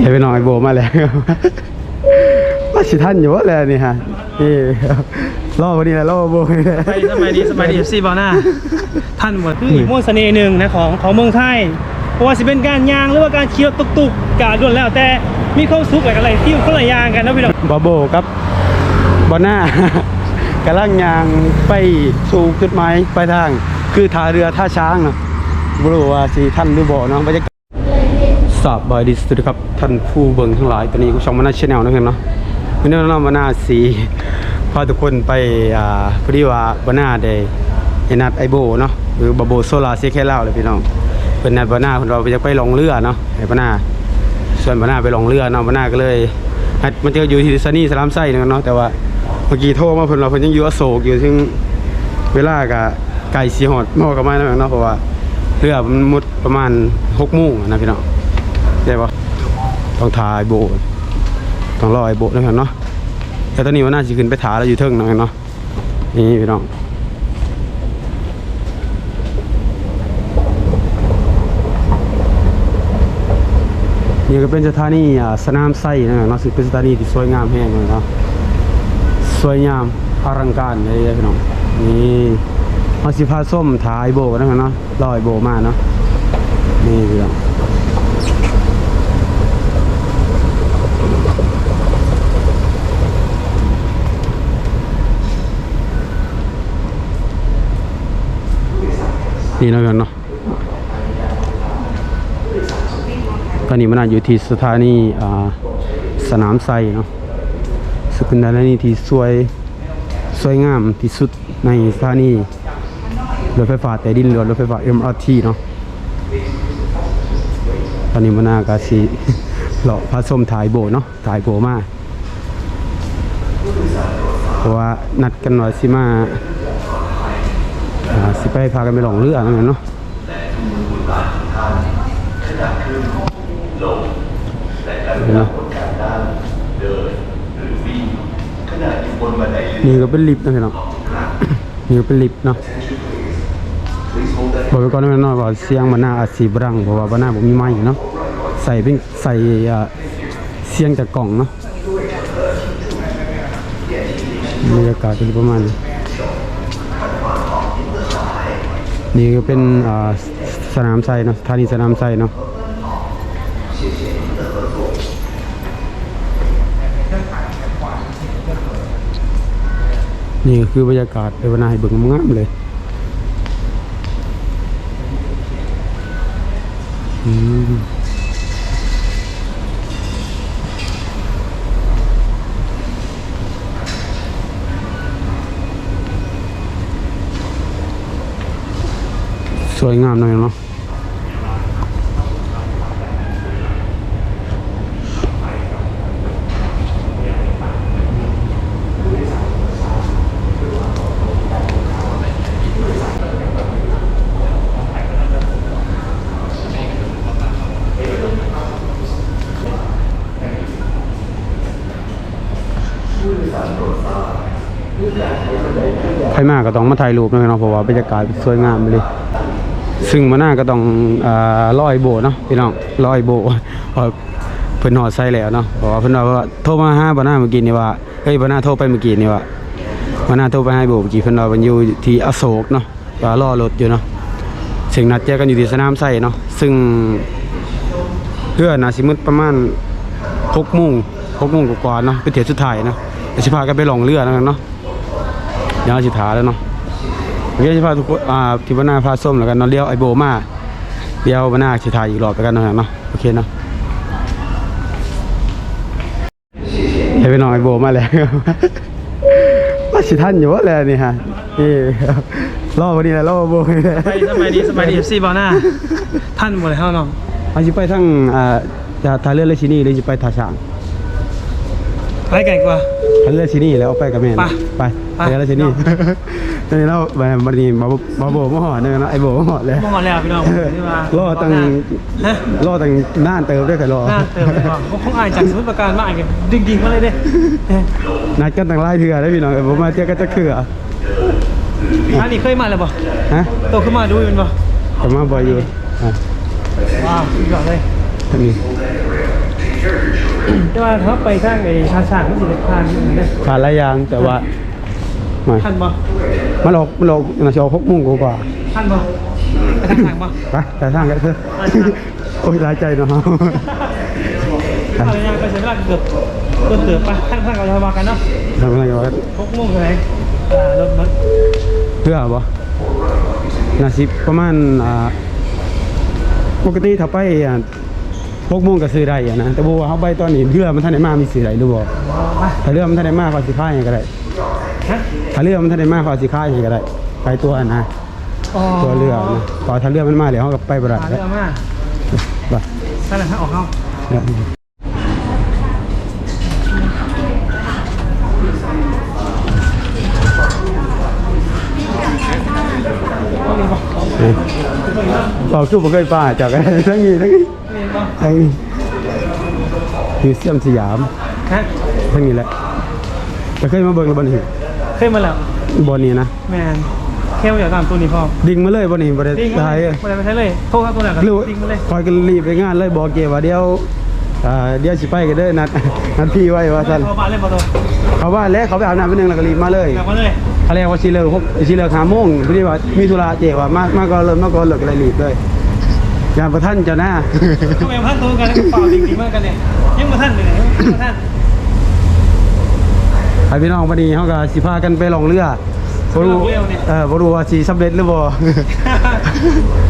เดี๋ยวไปนอนไอโบมาแล้วว่าสิท่านอยู่ว่าแล้วนี่ฮะนี่รอวันนี้แหละรอโบนี่แหละ ไปสมัยดีสมัยดีเอฟซีบอลหน้าท่านหมดคืออีกม่วนเสน่ห์หนึ่งนะของของเมืองไทยเพราะว่าสิเป็นการยางหรือว่าการขี่รถตุกๆกาด้วนแล้วแต่มีความสุขอะไรอะไรที่คนละอย่างกันนะพี่น้องบาโบครับบอหน้ากำลังยางไปสู่จุดหมายปลายทาง คือท่าเรือท่าช้างเนาะบรู้ว่าสิท่านหรือบ่เนาะบรรยากาศ สาบายดีสุดครับท่านผู้เบิ่งทั้งหลายตอนนี้ก็ช่องมานาชแนลนะเพื่อนเนาะวันนี้เรามานาสีพาทุกคนไปอ่าพอดีว่าบานาได้เห็นนัดไอโบเนาะหรือบาโบโซลาเซเคเล่าเลยพี่น้องเป็นนัดบานาเพิ่นว่าจะไปลงเรือเนาะไอ้บานาส่วนบานาไปลงเรือเนาะบานาก็เลยมันจะอยู่ที่ซานี่สลามไส้เนาะแต่ว่าเมื่อกี้โทรมาเพิ่นว่าเพิ่นยังอยู่อโศกอยู่ถึงเวลาก็ไก่สีหอดมอกับมาแล้วเนาะเพราะว่าเรือมันมุดประมาณ6โมงนะพี่น้อง ได้ปะต้องถ่ายโบสต้องรอไอ้โบสแล้วกันเนาะแต่ตอนนี้ว่าน่าจะขึ้นไปถาแล้วอยู่เทิงเนาะเนาะนี่พี่น้องนี่ก็เป็นสถานีสนามไส้นะเนาะซึ่งเป็นสถานีที่สวยงามแห้งเลยเนาะสวยงามอลังการเลยพี่น้องนี่มาสิพาส้มถ่ายโบนะครับเนาะรอไอโบมาเนาะนี่พี่น้อง นี่แล้วกันเนาะตอนนี้มันาอยู่ที่สถานีอ่าสนามไซเนาะซึ่งเป็นสถานีที่สวยสวยงามที่สุดในสถานีรถไฟฟ้าใต้ดินหรือรถไฟฟ้า MRT เนาะตอนนี้มันากาสีเลาะพระส้มถ่ายโบเนาะถ่ายโบมากเพราะว่านัดกันหน่อยสิมา สิไปพากันไปหลองเรือนั่นแหละเนาะเนาะนี่ก็เป็นลิฟต์นะพี่น้องนี่ก็เป็นลิฟต์เนาะบอกไปก่อนนะพี่น้องว่าเสียงมันน่าอาจสีบรังเพราะว่าบ้านหน้าผมมีไม้เนาะใส่เป็นใส่อ่าเสียงจากกล่องเนาะบรรยากาศเป็นประมาณนี้ นี่ก็เป็นสนามไซเนาะสถานีสนามไซเนาะนี่ก็คือบรรยากาศเอวนาให้เบิ่งงามเลยอืม สวยงามหน่อยเนาะใครมาก็ต้องมาถ่ายรูปนะเนาะเพราะว่าบรรยากาศสวยงามเลย ซึ่งมาหน้าก็ต้องอ่าลอยโบเนาะพี่น้องลอยโบเพราะเพิ่นหอดใส่แล้วเนาะเพราะว่าเพิ่นว่าโทรมาหาบ่หน้าเมื่อกี้นี่ว่าเฮ้ยบ่หน้าโทรไปเมื่อกี้นี่ว่าบ่หน้าโทรไปให้โบเมื่อกี้เพิ่นว่าเพิ่นอยู่ที่อโศกเนาะว่ารอรถอยู่เนาะซึ่งนัดเจอกันอยู่ที่สนามไส้เนาะซึ่งเพื่อนาสิมึดประมาณ6โมง6โมงกว่าเนาะเป็นเทียสุดท้ายเนาะเดี๋ยวสิพากันไปลองเรือแล้วกันเนาะเดี๋ยวเราสิถาแล้วเนาะ โอเคจะพาทุกคนอ่าที่บ้านนาพาส้มแล้วกันเนาะเลี้ยวไอโบมาเลี้ยวบ้านนาชิทายอีกรอบแล้วกันเนาะเนาะโอเคเนาะเฮ้ยไปนอนไอโบมาแล้วว่าสิท่านอยู่ว่าแล้วนี่ฮะนี่รอวันนี้แหละรอโบนี่แหละไปสมัยดีสมัยดีเอฟซีบอลหน้าท่านหมดเลยเท่าน้องเอาสิไปทั้งอ่าจะทาเรือเลชินีหรือจะไปทาช้างไปไกลกว่า ทาเรือชินีแล้วเอาไปกับแม่นะไปไปไปทาเรือชินีนี่เราแบบวันนี้มามาโบมาหอดเนี่ยนะไอโบมาหอดเลยมองมาแล้วพี่น้องที่ว่ารอตั้งฮะรอตั้งน่านเติมด้วยกันรอหน้าเติมเลยก่อนคงอ่านจากสมุดประการมาอ่านกันดิ่งๆมาเลยเด้นัดกันตั้งไล่เถื่อได้พี่น้องผมมาเที่ยวกันจะเถื่ออันนี้เคยมาแล้วบ่ฮะโตขึ้นมาดูมันบ่ผมมาบ่อยอยู่อะว้าวสุดยอดเลยท่านนี้ แต่ว่าเขาไปทางไอ้ทางช่างมันสิได้ผ่านอยู่นะผ่านหลายอย่างแต่ว่าไม่ทันบ่มันออกมันออกน่าจะออกหกโมงกว่าทันบ่ไปทางช่างบ่ไปแต่ทางกันเถอะโอ้ยหลายใจเนาะอะไรยังไปใช้เวลาเกือบเกือบเกือบไปทางทางเราจะมากันเนาะทำอะไรกันวะหกโมงเท่าไหร่อ่ารถมันเพื่อบ่น่าสิประมาณอ่าปกติถ้าไปอะ หกโมงก็ซื้อได้อะนะแต่บ่ว่าเฮาไปตอนนี้เรือมันทันได้มามีซื้อได้หรือบ่มาถ้าเรือมันทันได้มาก็สิค่ายให้ก็ได้ฮะถ้าเรือมันทันได้มาก็สิค่ายให้ก็ได้ไปตัวอันนะอ๋อตัวเรือนะพอถ้าเรือมันมาเดี๋ยวเฮาก็ไปบ่ได้หาเรือมาไปนั่นแหละฮะออกเข้าเนี่ยต้องมีบ่เนี่ยบอกคือบ่เคยป้าจากกันทั้งนี้ทั้งนี้ มีบ่ทั้งนี้คือเสียมสยามฮะทั้งนี้แหละแต่เคยมาเบิ่งแล้วบ่นี่เคยมาแล้วบ่นี่นะแมนเข้มอย่างตามตัวนี้พ่อดิ่งมาเลยบ่นี่บ่ได้ดิ้งตายเลยไม่ได้ไปใช้เลยโทษครับตัวไหนกันหรือดิ้งมาเลยคอยกันรีบไปงานเลยบอกเกว่าเดี๋ยวอ่าเดี๋ยวสิไปกันเด้อนัดนัดพี่ไว้ว่าซั่นเขาบ้านเล่นประตูเขาว่าแล้วเขาไปอาบน้ำไปนึงแล้วก็รีบมาเลยกลับมาเลยเขาเรียกว่าสิเลิกหกสิเลิก5โมงพอดีว่ามีธุระเจว่ามามาก่อนเลยมาก่อนเลิกก็เลยรีบเลย ยามประท่านเจ้าหน้าทำไมพันตัวกันแล้วก็เปล่าจริงๆมากกันเนี่ยยังมาท่านเลยเนี่ยยังมาท่านไอพี่น้องพอดีเขาก็สิพากันไปลองเรือบ่รู้เออบ่รู้ว่าสิสำเร็จหรือบ่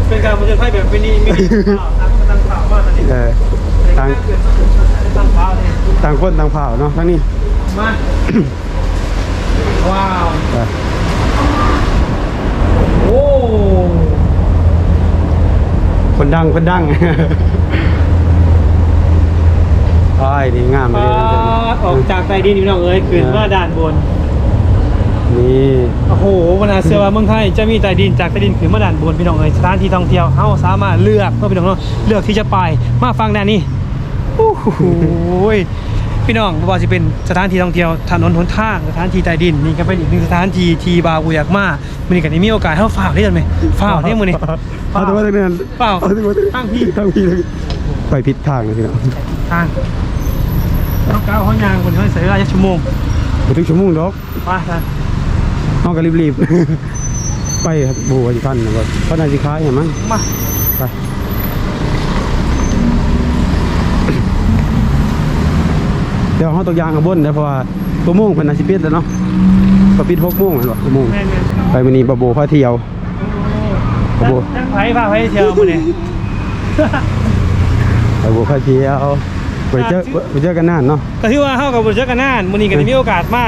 เป็นการบันทึกไพ่แบบมินิมินิข่าวตั้งข่าวว่าตอนนี้เออต่างตั้งข่าวเลยต่างคนต่างเผ่าเนาะทั้งนี้มาว้าว เออ โอ้ คน ดังคนดังอ้ายนี่งามปเลยนะเจ้าออกจากใต้ดินนี่น้องเอ้ยขึ้นมาด่านบน นี่โอ้โหวันนาเสือว่าเมืองไทยจะมีใต้ดินจากใต้ดินขึ้นมาด่านบนพี่น้องเอ้ยสถานที่ท่องเที่ยวเฮาสามารถเลือกเพื่อพี่น้องเนาะเลือกที่จะไปมาฟังแดนนี้โอ้โห พี่น้องบ่ว่าจะเป็นสถานที่ท่องเที่ยวถนนหนทางสถานที่ใต้ดินนี่ก็เป็นอีกหนึ่งสถานที่ที่บากูอยากมามื้อนี้ก็ได้มีโอกาสเฮาฝากได้จังไหมฝากได้มื้อนี้เอาแต่ว่าตั้งแต่นั้นเปล่าอแต่ว่าตั้งพี่ตั้งพี่เลยไปผิดทางเลยพี่น้องทางน้องก้าวเขายางคนเขาใช้เวลาจักชั่วโมงบ่ถึงชั่วโมงดอกไปซะเฮาก็รีบๆไปครับบ่ว่าสิคันนะบ่เพราะน่าสิขายให้มันมาไป เดี๋ยวเขาตกยางกับบนนะเพราะว่าตัวโมงเป็นอาชีพแล้วเนาะพอปิดหกโมงเหรอตัวโมงแม่นไปมันนี้บาโบพาเที่ยวๆครับผมจังไผพาไผเที่ยวมื้อนี้บาโบพาเที่ยวไปเจอไปเจอกันนานเนาะก็ถือว่าเฮากับบ่เจอกันนานมื้อนี้ก็ได้มีโอกาสมา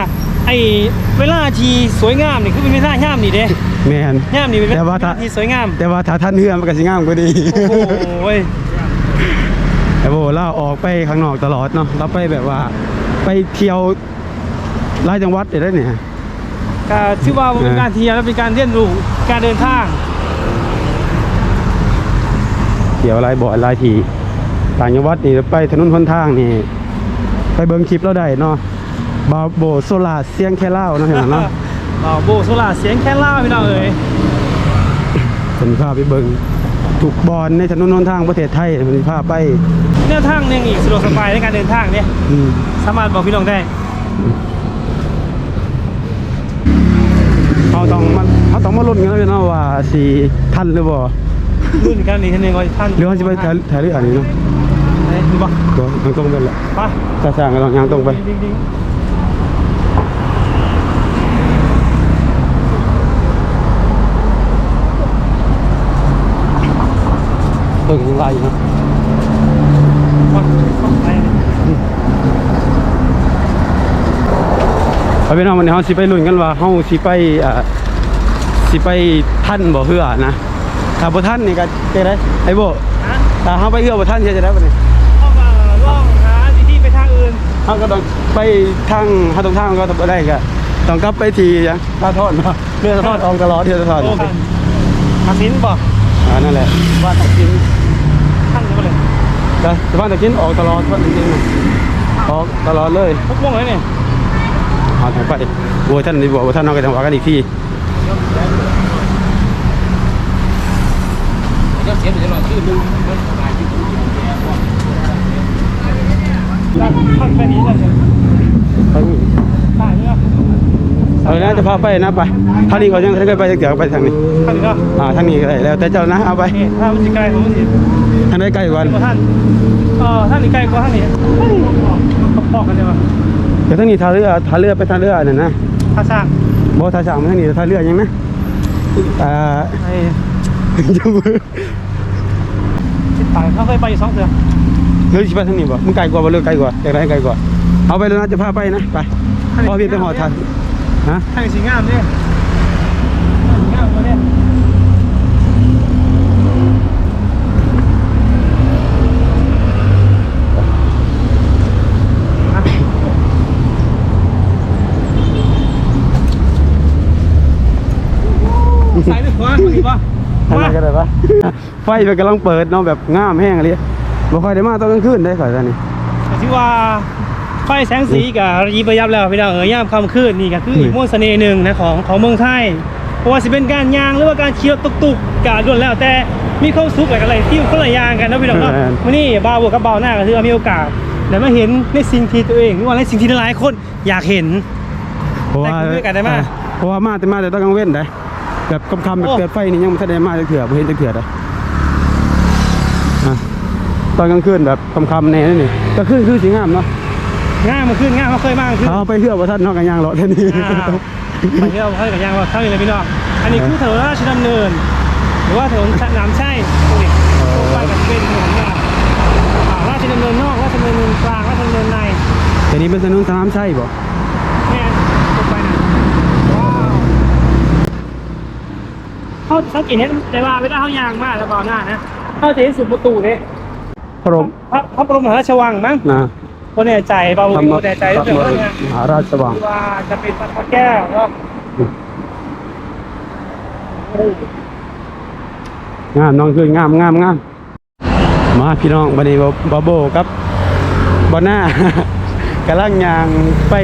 ไอ้เวลาที่สวยงามนี่คือเป็นเวลายามนี่เด้แมนยามนี่เป็นเวแต่ว่าลาถ้าที่สวยงาม แต่ว่าถ้าท่านเฮือมันก็สิงามกว่าดีโอ้โหเว้ย แต่โบเราออกไปข้างนอกตลอดเนาะเราไปแบบว่าไปเที่ยวหลายจังหวัดได้เนี่ย ก็ถือว่าบ่เป็นการเที่ยวและเป็นการเรียนรู้การเดินทางเที่ยวหลายบ่อหลายทีต่างจังหวัดนี่ไปถนนหนทางนี่ไปเบิ่งคลิปเราได้เนาะบาโบโซลาเสียงแค่เล่าเนาะเห็นไหมเนาะอ๋อโบโซล่าเสียงแค่ล่าพี่น้องเอ้ยเป็นพาไปเบิ่งถูกบอลในถนนหนทางประเทศไทยเป็นพาไป แนวทางหนึงอีกสะดวกสบายในการเดินทางเนี่ยอืมสามารถบอกพี่น้องได้เขาต้องมาเขาต้องมาลุ้นกันแล้วเนาะว่าสิทันหรือบ่รุ่นกันอีกทีหนึงว่าท่านหรือว่าสิไปถ่ายถ่ายเรืออันนี้เนาะไหนดูบ่ตัวมันตรงกันแหละไปถ้าสร้างก็ต้องยางตรงไป ดิ้งดิ้งเออยังไล่อยู่เนาะไปไป เอาเป็นว่าวันนี้เฮาสิไปลุ้นกันว่าเฮาสิไปอ่าสิไปทันบ่เฮือนะถ้าบ่ทันนี่ก็จะได้ไอ้โบฮะถ้าเฮาไปเฮือบ่ทันจะได้บ่นี่เข้ามาล่องหาที่ที่ไปทางอื่นเฮาก็ต้องไปทางหาตรงทางก็บ่ได้ก็ต้องกลับไปที่หยังท่าทอดเนาะเรือท่าทอดออกตลอดเรือท่าทอดโอ้กันมาสินบ่อ่านั่นแหละบ้านตะกินท่านจะมาเลยก็บ้านตะกินออกตลอดบ้านตะกินน่ะ ออกตลอดเลยพวกม่วงเลยเนี่ยเอาถ่ายไปโอ้ยท่านนี่บอกว่าท่านเอาไปทำว่ากันอีกทีแล้วท่านไปนี้เลยไปนี่ได้เนาะเออนะจะพาไปนะไปทางนี้ก่อนยังไม่เคยไปจักเดี๋ยวไปทางนี้ท่านเนาะอ่าทางนี้ก็ได้แล้วแต่เจ้านะเอาไปนี่ถ้ามันจะไกลผมมันสิทางไหนใกล้กว่าท่านเออท่านนี่ไกลกว่าท่านนี่ พอๆกันเลยว่ะเดี๋ยวทางนี้ท่าเรือท่าเรือไปท่าเรือนั่นนะท่าสร้างบ่ท่าช่างไปทางนี้ท่าเรือยังนะอ่าไอ้ทิศไปเขาเคยไปอยู่สองเทื่อเฮ้ยสิไปทางนี้บ่มึงไกลกว่าบ่เรือไกลกว่าอยากได้ไกลกว่าเอาไปแล้วนะจะพาไปนะไปพอพี่ไปหอดทันฮะท่านสีงามเนี่ยงามเลยเนี่ย สายหนึ่งขวาดีป่ะทางไหนก็ได้ปะไฟมันกำลังเปิดเนาะแบบงามแห้งอะไรบ่ค่อยได้มาตอนกลางคืนได้ข่อยตอนนี้แต่ที่ว่าไฟแสงสีกับระยิบระยับแล้วพี่น้องเอ๋ยยามค่ำคืนนี่ก็คืออีกมวลเสน่ห์หนึ่งนะของของเมืองไทยเพราะว่าสิเป็นการยางหรือว่าการเคี้ยวตุกตุกๆกาล้วนแล้วแต่มีความสุขอะไรอะไรที่คนละอย่างกันนะพี่น้องเนาะวันนี้บ่าวบวกกับบ่าวหน้าก็คือว่ามีโอกาสได้มาเห็นในสิ่งที่ตัวเองหรือว่าในสิ่งที่หลายๆคนอยากเห็นเพราะว่าแต่คุยกันได้มาเพราะว่ามาแต่มาแต่ตอนกลางเว้นได้ แบบค่ำๆแบบโอ้เกิดไฟนี่ยังไม่ทันได้มาจักเถื่อบ่เห็นจักเถื่อได้อะตอนกลางคืนแบบค่ำๆแน่นี่ก็คือคือสิงามเนาะง่ายมาขึ้นง่ายมาเคยมากขึ้นเอาไปเรือบ่ทันเนาะกันยางเลาะแค่นี้อ้าวไปเที่ยวเขากับยางว่าเข้าอยู่เลยพี่น้องอันนี้คือถนนราชดำเนิน หรือว่าถนนน้ำใช่ตรงนี้ตรงไปกับเป็นถนนเนี่ยอ่าราชดำเนินนอกราชดำเนินกลางราชดำเนินในแต่นี้เป็นถนนสนามชัยบ่ แม่ตรงไปนะว้าว เขาสังเกตเห็นแต่ว่าเวลาเขายางมากแล้วเบาหน้านะเขาจะเห็นสุดประตูเนี่ยพระบรมพระพระบรมมหาราชวังมั้งนะคนแน่ใจเบาหธรรมคนแน่ใจพเรื่องระเรื่องงานมหาราชวังว่าจะเป็นพระแก้วแล้วงามน้องคืองามงามงามมาพี่น้องบัดนี้บ่โบครับบ่หน้ากำลังยางไป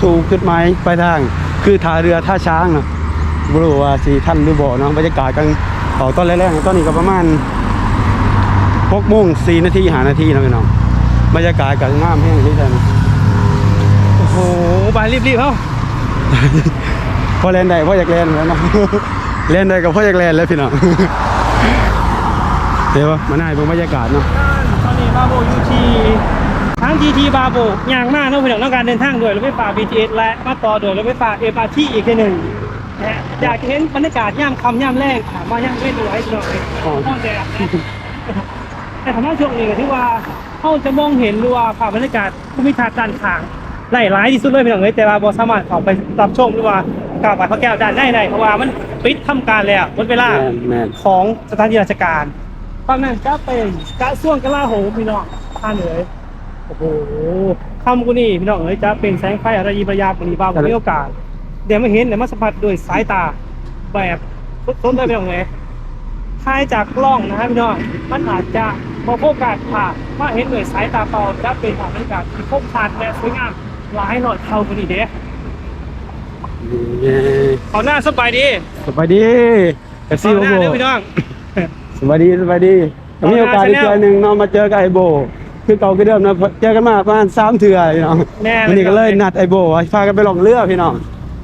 สู่จุดหมายปลายทาง คือท่าเรือท่าช้างเนาะ บ่รู้ว่าสิทันหรือบ่เนาะบรรยากาศกันออกตอนแรกๆตอนนี้ก็ประมาณ6โมง4นาที5นาทีเนาะพี่น้องบรรยากาศก็งามแฮงที่ซั่นโอ้โหบายรีบๆเขาพอเล่นได้พออยากเล่นแล้วเนาะเล่นได้ก็พออยากเล่นแล้วพี่น้องเดี๋ยวมาหน้าให้เบิ่งบรรยากาศเนาะตอนนี้บาโบอยู่ที่ทางทีทีบาโบยางมากนะเพื่อนต้องการเดินทางด้วยรถไฟฟ้า BTS และมาต่อด้วยรถไฟฟ้า MRT อีกทีหนึ่ง นะฮะอยากจะเห็นบรรยากาศย่ามคำย่ามแรงถามว่าย่ามเว้นไว้หน่อยห้องแดดนะแต่ถามว่าช่วงนี้ก็ที่ว่าเขาจะมองเห็นหรือว่าภาพบรรยากาศภูมิทัศน์ด้านข้างหลายหลายที่สุดเลยพี่น้องเอ้ยแต่ว่าบอสามารถเข้าไปรับชมหรือว่ากราบไหว้พระแก้วด้านได้ในเพราะว่ามันปิดทำการแล้วหมดเวลาของสถานที่ราชการฝั่งนั้นก็เป็นกระทรวงกลาโหมพี่น้องท่านเอ๋ยโอ้โหคำกูนี่พี่น้องเอ๋ยจะเป็นแสงไฟอะไรยีประยาปรีบ้าผมมีโอกาส เดี๋ยวมาเห็นเดี๋ยวมาสัมผัสด้วยสายตาแบบต้นได้พี่น้องเอ๋ยถ่ายจากกล้องนะฮะพี่น้องมันอาจจะพอโฟกัสผ่านมาเห็นด้วยสายตาเปล่าจะเป็นภาพบรรยากาศที่คมชัดและสวยงามหลายหน่อยเท่ากันนี่เด้เย้ขอหน้าสบายดีสบายดีกระขซี่อโอหน้าโบเด้อพี่น้องสบายดีสบายดีก็มีโอกาสอีกเอาหน้าเทื่อหนึงเนาะมาเจอกับไอโบ คือเก่าคือเดิมนะเจอกันมาประมาณ3เทื่อพี่น้องแน่เลยวันนี้ก็เลยนัดไอโบไว้พากันไปลองเรือพี่น้อง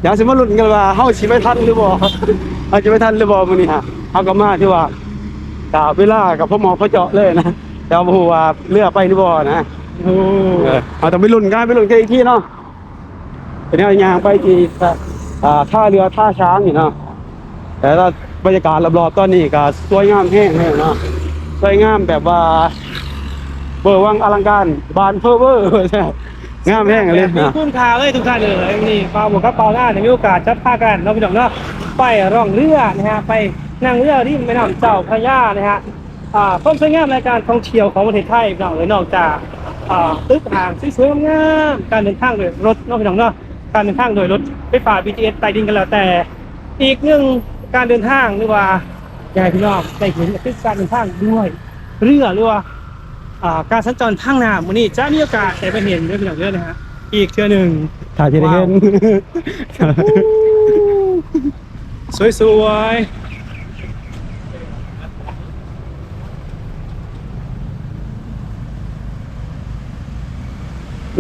เดี๋ยวสิมาลุ้นกันว่าเฮาสิไปทันหรือบ่เฮาสิไปทันหรือบ่มื้อนี้ฮะเฮาก็มาที่ว่ากะเวลากับพ่อหมอพ่อเจาะเลยนะแต่ว่าบ่ฮู้ว่าเรือไปหรือบ่นะโอ้เออเอาแต่ไปลุ้นกันไปลุ้นกันอีกทีเนาะเป็นแนวยางไปที่อ่าท่าเรือท่าช้างนี่เนาะแต่ถ้าบรรยากาศรอบๆตอนนี้ก็สวยงามแห้งเลยเนาะสวยงามแบบว่าเบอร์วังอลังการบานเพ้อเวอร์ใช่ งามแห้งเลยมีนะคุณค่าเลยทุกท่านเลยนี่ปลาหมวกกับปลาหน้าเนี่ยมีโอกาสจะพากันเราะพี่น้องเนาะไปร่องเรือนะฮะไปนั่งเรือที่แม่น้ำเจ้าพระยานะฮะอ่าความสวยงามในการท่องเที่ยวของประเทศไทยพี่น้องเลยนอกจากอ่าตึกหางสวยๆงามๆการเดินทางโดยรถเนาะพี่น้องเนาะการเดินทางโดยรถไฟฟ้า BTS ใต้ดินกันแล้วแต่ อีกหนึ่งการเดินทางหรือว่า อยากให้พี่น้องได้เห็นก็คือการเดินทางด้วย เรือหรือว่าอ่า การสัญจรทางน้ำวันนี้จะมีโอกาสได้ไปเห็นด้วยเป็นอย่างเยอะนะฮะอีกเชื่อหนึ่ง ถ่ายจะได้เห็น สวยๆ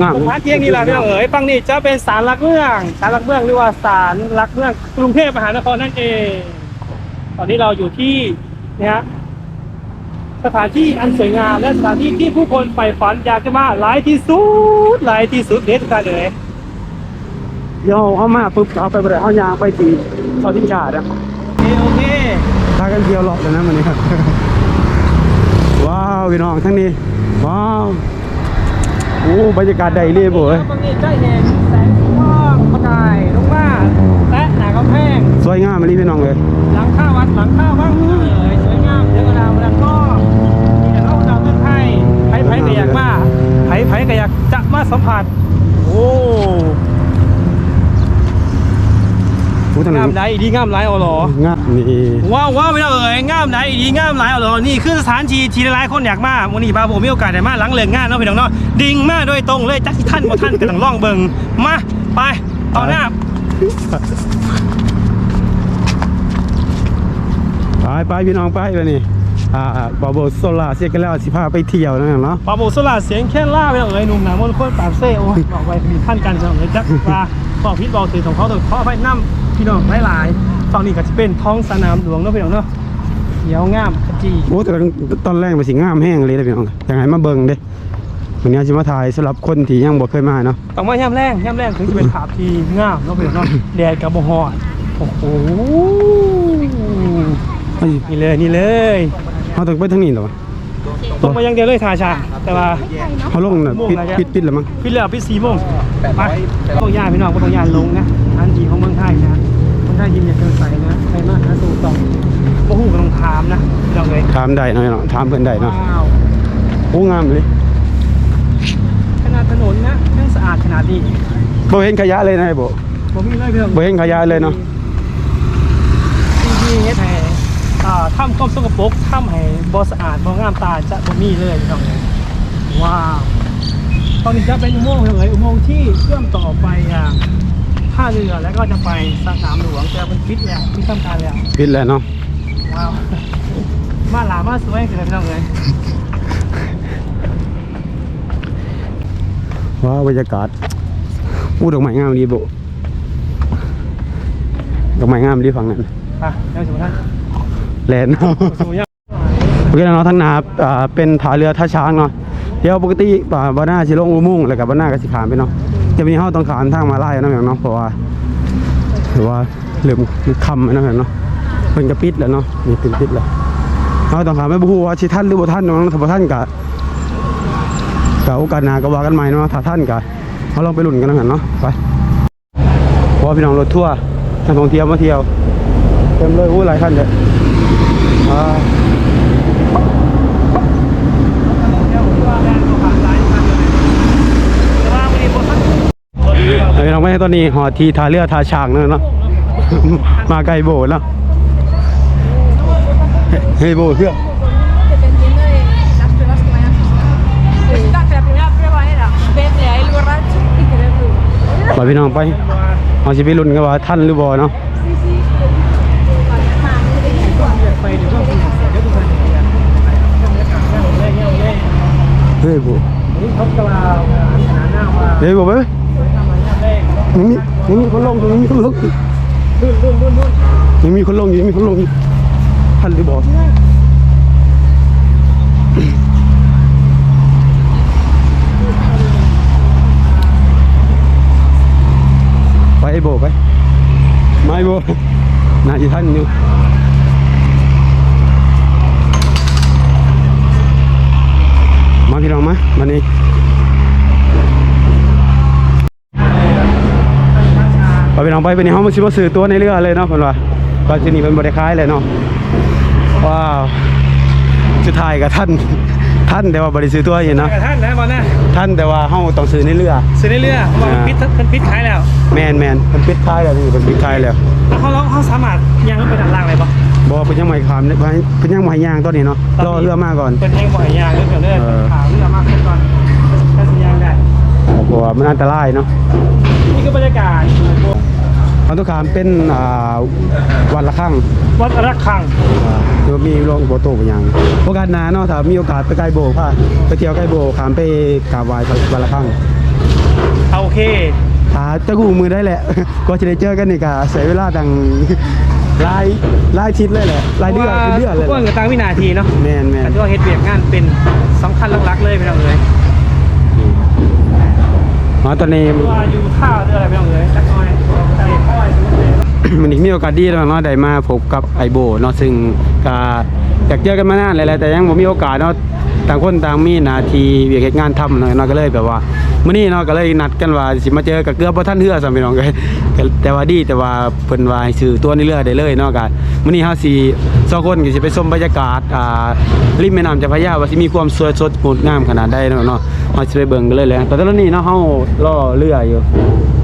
งามสถานที่แห่งนี้ล่ะพี่น้องเอ๋ยฟังนี่จะเป็นศาลหลักเมืองศาลหลักเมืองหรือว่าศาลหลักเมืองกรุงเทพมหานครนั่นเอง ตอนนี้เราอยู่ที่เนี่ยฮะ สถานที่อันสวยงาม และสถานที่ที่ผู้คนใฝ่ฝันอยากจะมาหลายที่สุดหลายที่สุดเด็ดกันเลยเดี๋ยวเอามาปุ๊บเอาไปบ่ได้เอายางไปตีเสาทิ้งชาติอะโอเคโอเคพากันเที่ยวรอบแล้วนะมันนี้ครับว้าวพี่น้องทั้งนี้ว้าวโอ้บรรยากาศใดเรียบเว้ยฟังนี่จะเห็นแสงสว่างประกายลงมาและหนากำแพงสวยงามมาลีพี่น้องเลยหลังคาวัดหลังคาวัง สัมผัส โอ้ผู้ทางงานั้มนไหนดีงามหลายเอาหรองามนี่ว้าวว้าวไม่ต้องเอ่ยงามไหนดีงามหลายเอาหรอนี่คือสถานที่ที่หลายๆคนอยากมาวันนี้บาโบมีโอกาสได้มาหลังเลิกงานเนาะพี่น้องเนาะดิ่งมาโดยตรงเลยจักที่ท่านบ่ท่านก็ต้องล่องเบิ่งมาไปต่อหน้าไปไปพี่น้องไปไปนี่ อ่าบอโบโซล่าเสียกันแล้วสิพาไปเที่ยวนั่นน่ะเนาะปาโบสลาเสียงแค่ล่าไปเลยหนุ่มหนามนโคตรปากเซ่โอ้ยบอกไว้มีท่านกันจังเลยจักว่าบอกพิษบอกสื่อของเขาตัวเขาไปนั่มพี่น้องหลายๆฝั่งนี้ก็จะเป็นท้องสนามหลวงเนาะพี่น้องเนาะเขียวงามขจีโอ้แต่ตอนแรกมันสิงามแห้งเลยนะพี่น้องยังไงมาเบิ่งเด้วันนี้จะมาถ่ายสำหรับคนที่ยังบ่เคยมาเนาะต้องมาย่ำแรงย่ำแรงถึงจะเป็นภาพที่งามเนาะพี่น้องเนาะแดดกับบ่ฮอดโอ้โหเฮ้ยนี่เลยนี่เลย เขาต้องไปทางนี้เหรอตรงมาอย่างเดียวเลยทาชา แต่ว่า เขาลงน่ะปิดปิดปิดแล้วมั้งพี่เหลือพี่สีโมงไปต้องย่านพี่น้องก็ต้องย่านลงนะอันดีของเมืองไทยนะเมืองไทยยิ้มอย่าเกินใสนะใครมาหาสู่ต่อบ่ฮู้ก็ต้องถามนะพี่น้องเลยถามได้เนาะพี่น้องถามเพิ่นได้เนาะว้าวโอ้งามเลยขนาดถนนนะยังสะอาดขนาดนี้บ่เห็นขยะเลยนะไอ้โบบ่มีเลยพี่น้องบ่เห็นขยะเลยเนาะที่ที่เฮ็ดให้ อ่าทำความสกปรกทำให้บ่สะอาดบ่งามตาจะบ่มีเลยพี่น้องเลยว้าวตอนนี้จะเป็นอุโมงค์เลยอุโมงค์ที่เชื่อมต่อไปยังท่าเรือแล้วก็จะไปสนามหลวงแต่เป็นฟิตแล้วที่ทำการแล้วปิดแล้วเนาะว้าวมาหลามาสวยคือพี่น้องเลยว้าวบรรยากาศอู้ดอกไม้งามดีโบดอกไม้งามดีฝั่งนั้นไปเดี๋ยวสมมติท่าน แลนด์เนาะสมมติโอเคเนาะทั้งนาอ่าเป็นท่าเรือท่าช้างเนาะเดี๋ยวปกติอ่าบ้านหน้าสิลงอุโมงค์แล้วกับบ้านหน้าก็สิขามไปเนาะจะมีเฮาต้องขามทางมาไลายเนะอย่งเนาะเพราะว่าถือว่าเริ่มค่ำแล้วเนาะเพิ่นก็ปิดแล้วเนาะนี่เป็นปิดแล้วเฮาต้องขามไปบ่ฮู้ว่าสิทันหรือบ่ทันเนาะถ้าบ่ทันก็ก็โอกาสหน้าก็ว่ากันใหม่เนาะถ้าทันก็เฮาลองไปลุ้นกันแล้วกันเนาะไปเพราะพี่น้องรถทัวนักท่องเที่ยวมาเที่ยวเต็มเลยโอ้หลายคันเลยอ่านด์ก็ผ่านหลย เลยแต่ว่าวันนี้บ่ทันตัวนี้เราเอ้ยน้องไม่ให้ตอนนี้หอทีทาเรือทาช้างเนอะเนาะมาไกลโบสถ์แล้วเฮ้ยโบสถ์เพื่อ dependiendo de las pruebas que vayan a hacer. Resulta que la primera prueba era verle a él borracho y quererlo. ไปพี่น้องไปเอาชีวิตรุ่นกันว่าท่านหรือบ่เนาะ Sí, sí, pero ไปเดี๋ยวต้องคุณเดี๋ยวทุกคนเห็นกันบรรยากาศแง่เลยแง่เลย เฮ้ยบูเขากล่าวขนาดหน้าว่าเฮ้ยโบสถ์ไปเว้ยทำอะไรแง่เลยยังมียังมีคนลงอยู่ยังมีคนลงอยู่รุ่นรุ่นรุ่นรุ่นยังมีคนลงอยู่ยังมีคนลงอยู่ท่านหรือบ่ไปไอ้โบไปไม่โบนาจะท่านอยู่ มาพี่น้องมาวันนี้ไปพี่น้องไปเป็นในห้องมันชิมาซื้อตัวในเรือเลยเนาะเพิ่นว่าก็ที่นี่เป็นบริคล้ายเลยเนาะว้าวสุดท้ายกับท่านท่านแต่ว่าบริซื้อตัวอยู่เนาะกับท่านนะบอลนะท่านแต่ว่าเฮาต้องซื้อในเรือซื้อในเรือเขาบอกมันปิดมันปิดขายแล้วแมนแมนมันปิดท้ายแล้วนี่มันปิดท้ายแล้วแล้วเขาเขาสามารถยังไปด้านล่างเลยปะ บ่เป็นยังไม่ขามเนี่ยเป็นยังไม่ให้ย่างตอนนี้เนาะรอเรือมาก่อนเป็นแห้งบ่อยยางเรื่องเกี่ยวเรื่องเออข่าวเรือมากขึ้นก่อนถ้าสัญญาณได้เพราะว่ามันอันตรายเนาะนี่คือบรรยากาศเอาตุกขามเป็นอ่าวันละครั้งวัดระฆังหรือว่ามีโรงโบโตเป็นยังโอกาสหน้าเนาะถ้ามีโอกาสไปไกลโบกพาไปเที่ยวไกลโบกขามไปกราบไหว้วันละครั้งโอเคหาจะกูมือได้แหละ ก็จะได้เจอกันนี่กะเสียเวลาดัง หลายหลายอาทิศเลยแหละหลายเดือนเป็นเดือนเลยทุกคนก็ตั้งวินาทีเนาะแม่นแม่แต่นที่ว่าเฮ็ดเวียกงานเป็นสำคัญหลักๆเลยพี่น้องเอ้ยอ๋อตอนนี้ว่าอยู่ท่าเรืออะไรพี่น้องเอ้ยจักหน่อยใจค่อยสมมุติเลยมันอีกมีโอกาสดีแล้วเนาะได้มาพบกับไอโบเนาะซึ่งก็อยากเจอกันมานานแล้วแหละแต่ยังบ่มีโอกาสเนาะ ต่างคนต่างมีหนาที่เวียกเฮ็ดงานทำเนาะเนาะก็เลยแบบว่ามื้อนี้เนาะก็เลยนัดกันว่าสิมาเจอกับเกือบบ่ทันเฮือซะพี่น้องเอ้ยก็แต่ว่าดีแต่ว่าเพิ่นว่าซื้อตัวในเรือได้เลยเนาะก็มื้อนี้เฮาสิสองคนก็สิไปชมบรรยากาศอ่าริมแม่น้ำเจ้าพระยาว่าสิมีความสวยสดงดงามขนาดใดเนาะเนาะเฮาสิไปเบิ่งกันเลยแหละแต่ตอนนี้เนาะเฮารอเรืออยู่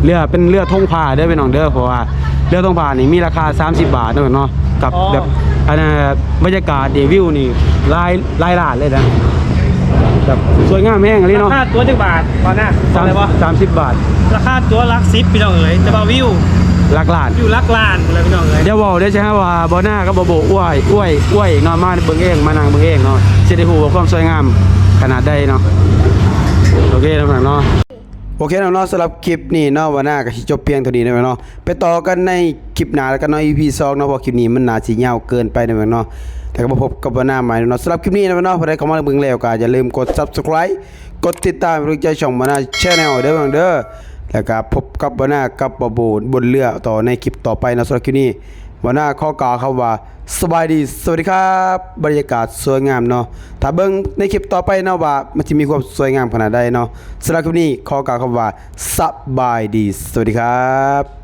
เรือเป็นเรือธงผ้าเด้อพี่น้องเด้อเพราะว่าเรือธงผ้านี่มีราคา 30 บาทเนาะเนาะ กับอ๋อ แบบอันน่ะบรรยากาศเดวิวนี่หลายหลายล้านเลยนะแบบสวยงามแห้งเลยราเนาะคาตัวจักบาทตอนน่ะสามอะไรวะสามสิบบาทราคาตัวลักซิปพี่น้องเอ๋ยแต่ว่าวิวหลักล้าน อยู่ลักลานหมดเลยพี่น้องเอ๋ยเดี๋ยวเว้าได้ใช่ไหมว่าบ่หน้าก็บ่โบอ้วยอ้วยอ้วยเนาะมาเบิ่งเองมานั่งเบิ่งเองเนาะสิได้ฮู้ว่าความสวยงามขนาดใดเนาะโอเคน้องๆเนาะ โอเคเน้องๆสำหรับคลิปนี้เนาะวันหน้าก็จบเพียงเท่านี้นะเนาะไปต่อกันในคลิปหน้าแล้วกันเนาะ EP 2เนาะเพราะคลิปนี้มันหนาสิยาวเกินไปนะเนาะแล้วก็มาพบกับวันหน้าใหม่เนาะสำหรับคลิปนี้นะเนาะพอได้เข้ามาเบิ่งแล้วก็อย่าลืมกด Subscribe กดติดตามเป็นกำลังใจช่องวันหน้า Channel เด้อเด้อแล้วก็พบกับวันหน้ากับบะโบนบนเรือต่อในคลิปต่อไปนะสำหรับคลิปนี้ วันหน้าข้อกล่าวคำว่า สบายดี สวัสดีครับ บรรยากาศสวยงามเนาะถ้าเบิ้งในคลิปต่อไปเนาะว่ามันจะมีความสวยงามขนาดใดเนาะสำหรับคลิปนี้ขอกล่าวคำว่าสบายดี สวัสดีครับ